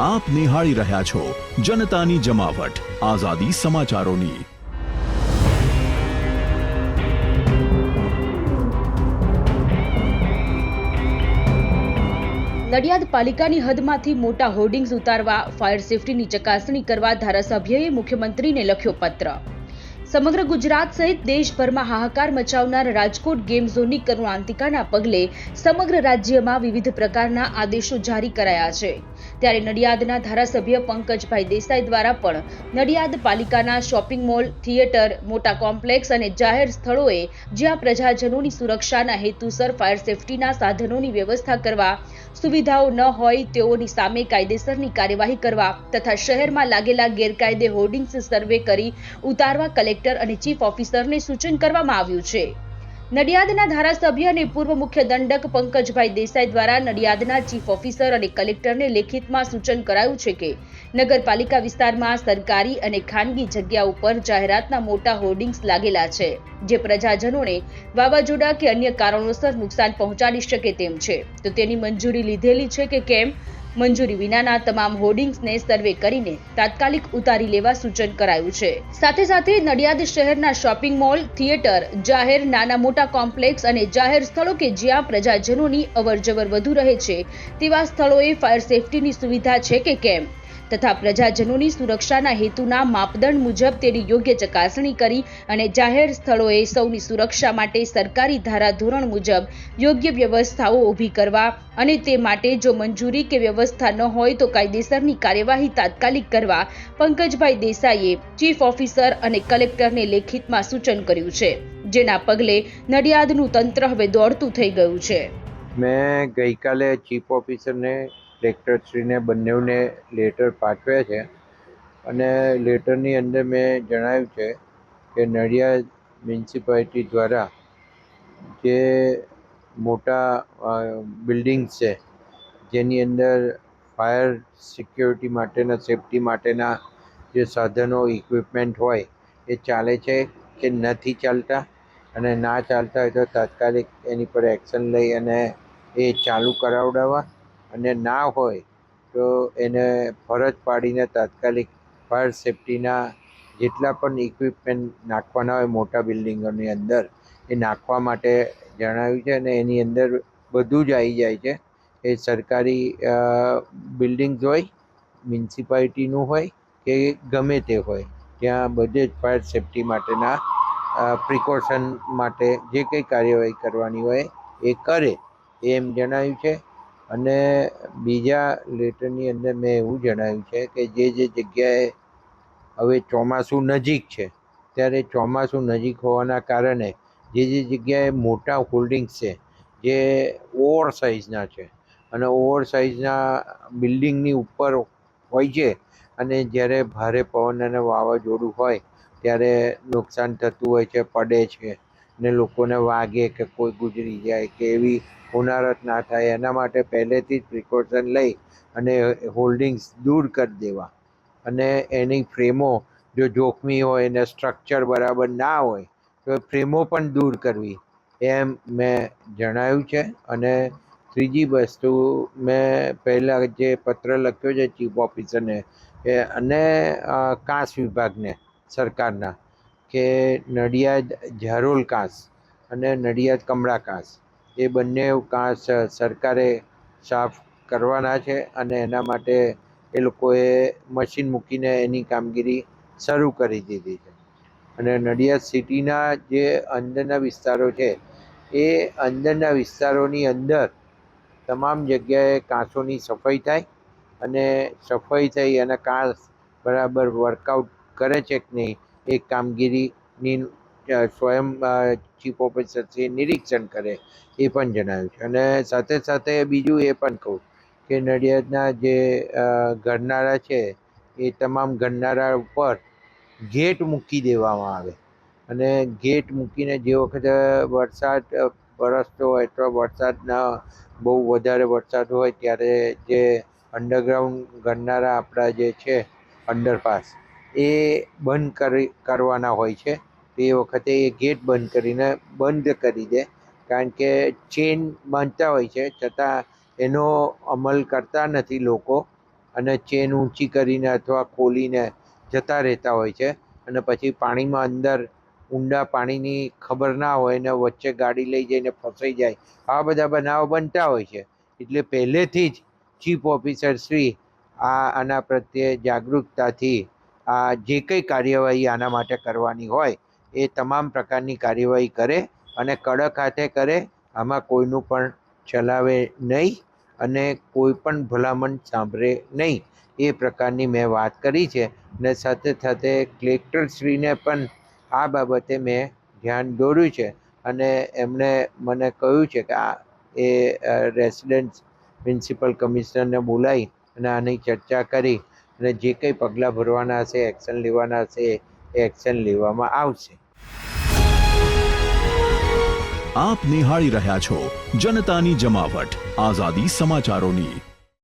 આપ નિહાળી રહ્યા છો જનતાની જમાવટ. આઝાદી સમાચારોની. નડિયાદ પાલિકાની હદમાંથી મોટા હોર્ડિંગ્સ ઉતારવા, ફાયર સેફટીની ચકાસણી કરવા ધારાસભ્યએ મુખ્યમંત્રીને લખ્યો પત્ર. સમગ્ર ગુજરાત સહિત દેશભરમાં હાહાકાર મચાવનાર રાજકોટ ગેમ ઝોનની કરુણાંતિકાના પગલે સમગ્ર રાજ્યમાં વિવિધ પ્રકારના આદેશો જારી કરાયા છે. ત્યારે નડિયાદના ધારાસભ્ય પંકજભાઈ દેસાઈ દ્વારા પણ નડિયાદ પાલિકાના શોપિંગ મોલ, થિયેટર, મોટા કોમ્પ્લેક્સ અને જાહેર સ્થળોએ જ્યાં પ્રજાજનોની સુરક્ષાના હેતુસર ફાયર સેફટીના સાધનોની વ્યવસ્થા કરવા, સુવિધાઓ ન હોય તેઓની સામે કાયદેસરની કાર્યવાહી કરવા તથા શહેરમાં લાગેલા ગેરકાયદે હોર્ડિંગ્સ સર્વે કરી ઉતારવા કલેક્ટર અને ચીફ ઓફિસરને સૂચન કરવામાં આવ્યું છે. નડિયાદના ધારાસભ્ય અને પૂર્વ મુખ્ય દંડક પંકજભાઈ દેસાઈ દ્વારા નડિયાદના ચીફ ઓફિસર અને કલેક્ટરને લેખિતમાં સૂચન કરાયું છે કે, નગરપાલિકા વિસ્તારમાં સરકારી અને ખાનગી જગ્યા ઉપર જાહેરાતના મોટા હોર્ડિંગ્સ લાગેલા છે, જે પ્રજાજનોને વાવાઝોડા કે અન્ય કારણોસર નુકસાન પહોંચાડી શકે તેમ છે. તો તેની મંજૂરી લીધેલી છે કે કેમ? મંજૂરી વિનાના તમામ હોર્ડિંગ્સને સર્વે કરીને તાત્કાલિક ઉતારી લેવા સૂચન કરાયું છે. સાથે સાથે નડિયાદ શહેરના શોપિંગ મોલ, થિયેટર, જાહેર નાના મોટા કોમ્પ્લેક્સ અને જાહેર સ્થળો કે જ્યાં પ્રજાજનોની અવરજવર વધુ રહે છે, તેવા સ્થળોએ ફાયર સેફટીની સુવિધા છે કે કેમ? તથા પ્રજાજનોની સુરક્ષાના હેતુના માપદંડ મુજબ તેની યોગ્ય ચકાસણી કરી અને જાહેર સ્થળોએ સૌની સુરક્ષા માટે સરકારી ધારાધોરણ મુજબ યોગ્ય વ્યવસ્થાઓ ઊભી કરવા અને તે માટે જો મંજૂરી કે વ્યવસ્થા ન હોય તો કાયદેસરની કાર્યવાહી તાત્કાલિક કરવા પંકજભાઈ દેસાઈએ ચીફ ઓફિસર અને કલેક્ટરને લેખિતમાં સૂચન કર્યું છે, જેના પગલે નડિયાદનું તંત્ર હવે દોડતું થઈ ગયું છે. મેં ગઈકાલે ચીફ ઓફિસરને કલેક્ટરશ્રીને બંનેને લેટર પાઠવ્યા છે. અને લેટરની અંદર મેં જણાવ્યું છે કે નડિયાદ મ્યુનિસિપાલિટી દ્વારા જે મોટા બિલ્ડિંગ્સ છે, જેની અંદર ફાયર સિક્યોરિટી માટેના સેફટી માટેના જે સાધનો ઇક્વિપમેન્ટ હોય, એ ચાલે છે કે નથી ચાલતા? અને ના ચાલતા હોય તો તાત્કાલિક એની પર એક્શન લઈ અને એ ચાલુ કરાવડાવવા. અને ના હોય, તો એને ફરજ પાડીને તાત્કાલિક ફાયર સેફટીના જેટલા પણ ઇક્વિપમેન્ટ નાખવાના હોય મોટા બિલ્ડિંગોની અંદર, એ નાખવા માટે જણાવ્યું છે અને એની અંદર બધું જ આવી જાય છે. એ સરકારી બિલ્ડિંગ્સ હોય, મ્યુનિસિપાલિટીનું હોય કે ગમે તે હોય, ત્યાં બધે જ ફાયર સેફટી માટેના પ્રિકોશન માટે જે કંઈ કાર્યવાહી કરવાની હોય એ કરે એમ જણાવ્યું છે. અને બીજા લેટરની અંદર મેં એવું જણાવ્યું છે કે જે જે જગ્યાએ હવે ચોમાસું નજીક છે, ત્યારે ચોમાસું નજીક હોવાના કારણે જે જે જગ્યાએ મોટા હોલ્ડિંગ્સ છે, જે ઓવર સાઇઝના છે અને ઓવર સાઇઝના બિલ્ડિંગની ઉપર હોય છે અને જ્યારે ભારે પવન અને વાવાઝોડું હોય, ત્યારે નુકસાન થતું હોય છે, પડે છે. ને લોકોને વાગે કે કોઈ ગુજરી જાય કે એવી હોનારત ના થાય, એના માટે પહેલેથી જ પ્રિકોશન લઈ અને હોલ્ડિંગ્સ દૂર કરી દેવા. અને એની ફ્રેમો જો જોખમી હોય, એને સ્ટ્રક્ચર બરાબર ના હોય, તો ફ્રેમો પણ દૂર કરવી. એમ મેં જણાવ્યું છે. અને ત્રીજી વસ્તુ મેં પહેલાં જે પત્ર લખ્યો છે ચીફ ઓફિસરને અને કાંસ વિભાગને, સરકારના કે નડિયાદ ઝારોલ કાંસ અને નડિયાદ કમળા કાંસ. એ બંને કાંસ સરકારે સાફ કરવાના છે અને એના માટે એ લોકોએ મશીન મૂકીને એની કામગીરી શરૂ કરી દીધી છે. અને નડિયાદ સિટીના જે અંદરના વિસ્તારો છે, એ અંદરના વિસ્તારોની અંદર તમામ જગ્યાએ કાંસોની સફાઈ થાય અને સફાઈ થઈ અને કાંસ બરાબર વર્કઆઉટ કરે છે કે નહીં એ કામગીરીની સ્વયં ચીફ ઓફિસરથી નિરીક્ષણ કરે એ પણ જણાવ્યું છે. અને સાથે સાથે બીજું એ પણ કહું કે નડિયાદના જે ઘડનારા છે, એ તમામ ઘડનારા ઉપર ગેટ મૂકી દેવામાં આવે. અને ગેટ મૂકીને જે વખતે વરસાદ વરસતો હોય, અથવા વરસાદના બહુ વધારે વરસાદ હોય, ત્યારે જે અંડરગ્રાઉન્ડ ગરનાળા આપણા જે છે અંડરપાસ એ બંધ કરી, કરવાના હોય છે. તે વખતે એ ગેટ બંધ કરીને બંધ કરી દે. કારણ કે ચેન બાંધતા હોય છે, છતાં એનો અમલ કરતા નથી લોકો. અને ચેન ઊંચી કરીને અથવા ખોલીને જતા રહેતા હોય છે. અને પછી પાણીમાં અંદર ઊંડા પાણીની ખબર ના હોય ને વચ્ચે ગાડી લઈ જઈને ફસાઈ જાય. આવા બધા બનાવો બનતા હોય છે. એટલે પહેલેથી જ ચીફ ઓફિસર શ્રી આ આના પ્રત્યે જાગૃતતાથી આ જે કંઈ કાર્યવાહી આના માટે કરવાની હોય, એ તમામ પ્રકારની કાર્યવાહી કરે અને કડક હાથે કરે, આમાં કોઈનું પણ ચલાવે નહીં અને કોઈ પણ ભલામણ સાંભળે નહીં. એ પ્રકારની મેં વાત કરી છે ને સાથે સાથે કલેક્ટરશ્રીને પણ આ બાબતે મેં ધ્યાન દોર્યું છે અને એમણે મને કહ્યું છે કે આ એ રેસિડેન્ટ પ્રિન્સિપલ કમિશનરને બોલાવી અને આની ચર્ચા કરી અને જે કંઈ પગલાં ભરવાના હશે એક્શન લેવાના હશે એ એક્શન લેવામાં આવશે. આપ નિહાળી રહ્યા છો જનતાની જમાવટ. આઝાદી સમાચારોની